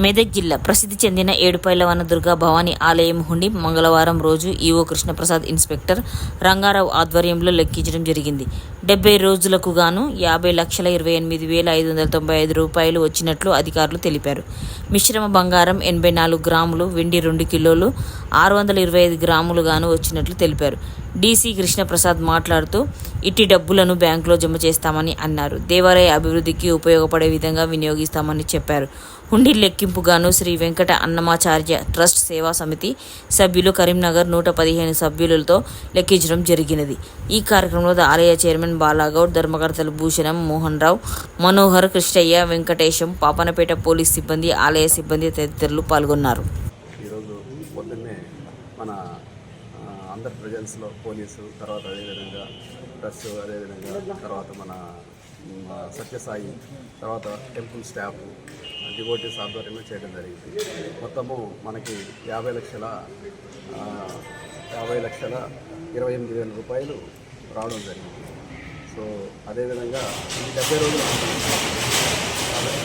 మెదక్ జిల్లా ప్రసిద్ధి చెందిన ఏడుపైల వన దుర్గా భవానీ ఆలయం హుండి మంగళవారం రోజు ఈవో కృష్ణప్రసాద్ ఇన్స్పెక్టర్ రంగారావు ఆధ్వర్యంలో లెక్కించడం జరిగింది. డెబ్బై రోజులకు గాను యాభై లక్షల ఇరవై ఎనిమిది వేల ఐదు వందల తొంభై ఐదు రూపాయలు వచ్చినట్లు అధికారులు తెలిపారు. మిశ్రమ బంగారం ఎనభై నాలుగు గ్రాములు వెండి రెండు కిలోలు ఆరు వందల ఇరవై ఐదు గ్రాములు గాను వచ్చినట్లు తెలిపారు. డీసీ కృష్ణప్రసాద్ మాట్లాడుతూ ఇట్టి డబ్బులను బ్యాంకులో జమ చేస్తామని అన్నారు. దేవాలయ అభివృద్ధికి ఉపయోగపడే విధంగా వినియోగిస్తామని చెప్పారు. హుండీ లెక్కింపుగాను శ్రీ వెంకట అన్నమాచార్య ట్రస్ట్ సేవా సమితి సభ్యులు కరీంనగర్ నూట పదిహేను సభ్యులతో లెక్కించడం జరిగినది. ఈ కార్యక్రమంలో ఆలయ చైర్మన్ బాలాగౌడ్ ధర్మకర్తలు భూషణం మోహన్ రావు మనోహర్ కృష్ణయ్య వెంకటేశం పాపనపేట పోలీస్ సిబ్బంది ఆలయ సిబ్బంది తదితరులు పాల్గొన్నారు. ఈరోజు పొద్దున్నే మన ఆంధ్రప్రదేశ్లో అందరి ప్రజెన్స్లో పోలీసు తర్వాత అదేవిధంగా ప్రెస్ అదేవిధంగా తర్వాత మన సత్యసాయి తర్వాత టెంపుల్ స్టాఫ్ డివోటీస్ ఆధ్వర్యంలో చేయడం జరిగింది. మొత్తము మనకి యాభై లక్షల యాభై లక్షల ఇరవై ఎనిమిది వేల రూపాయలు రావడం జరిగింది. సో అదేవిధంగా ఈ డెబ్బై రోజులు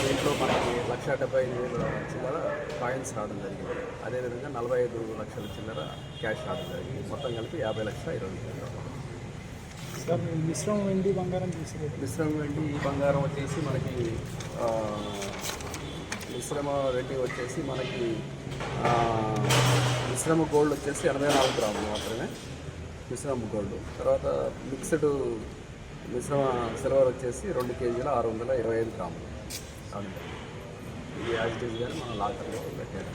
దీంట్లో మనకి లక్ష డెబ్బై ఐదు వేల చిల్లర కాయిన్స్ రావడం జరిగింది. అదేవిధంగా నలభై ఐదు లక్షల చిల్లర క్యాష్ రావడం జరిగింది. మొత్తం కలిపి యాభై లక్షల ఇరవై వేలు. సార్ మిశ్రమం వెండి బంగారం తీసుకెళ్ళి మిశ్రమ వెండి ఈ బంగారం వచ్చేసి మనకి మిశ్రమ వెండి వచ్చేసి మనకి మిశ్రమ గోల్డ్ వచ్చేసి ఎనభై నాలుగు గ్రాములు మాత్రమే. మిశ్రమ గోల్డ్ తర్వాత మిక్స్డ్ మిశ్రమ సిల్వర్ వచ్చేసి రెండు కేజీల ఆరు వందల ఇరవై ఐదు గ్రాములు. ఇది యాజిటీస్ కానీ మనం లాకర్లో పెట్టారు